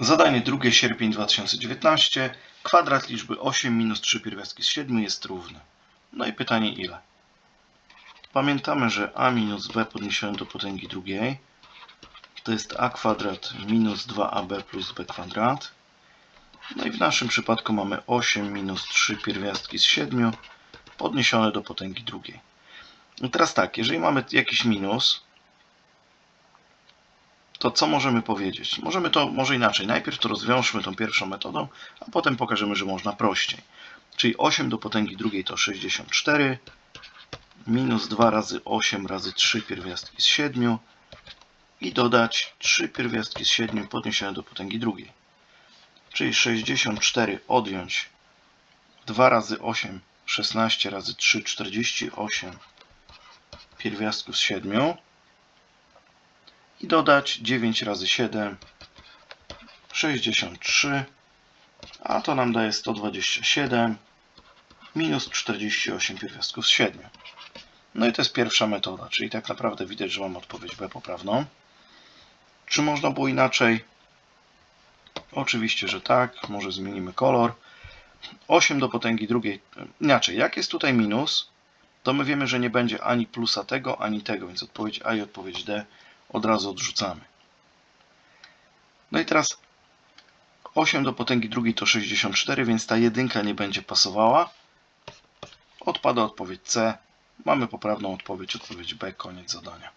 Zadanie drugie, sierpień 2019. Kwadrat liczby 8 minus 3 pierwiastki z 7 jest równy. No i pytanie ile? Pamiętamy, że a minus b podniesione do potęgi drugiej to jest a kwadrat minus 2ab plus b kwadrat. No i w naszym przypadku mamy 8 minus 3 pierwiastki z 7 podniesione do potęgi drugiej. I teraz tak, jeżeli mamy jakiś minus, to co możemy powiedzieć? Możemy to może inaczej. Najpierw to rozwiążmy tą pierwszą metodą, a potem pokażemy, że można prościej. Czyli 8 do potęgi drugiej to 64, minus 2 razy 8 razy 3 pierwiastki z 7 i dodać 3 pierwiastki z 7 podniesione do potęgi drugiej. Czyli 64 odjąć 2 razy 8, 16 razy 3, 48 pierwiastków z 7 dodać 9 razy 7 63 a to nam daje 127 minus 48 pierwiastków z 7 no i to jest pierwsza metoda czyli tak naprawdę widać, że mam odpowiedź B poprawną czy można było inaczej? Oczywiście, że tak. Może zmienimy kolor. 8 do potęgi drugiej. Inaczej, jak jest tutaj minus, to my wiemy, że nie będzie ani plusa tego, ani tego, więc odpowiedź A i odpowiedź D od razu odrzucamy. No i teraz 8 do potęgi drugiej to 64, więc ta jedynka nie będzie pasowała. Odpada odpowiedź C. Mamy poprawną odpowiedź, odpowiedź B, koniec zadania.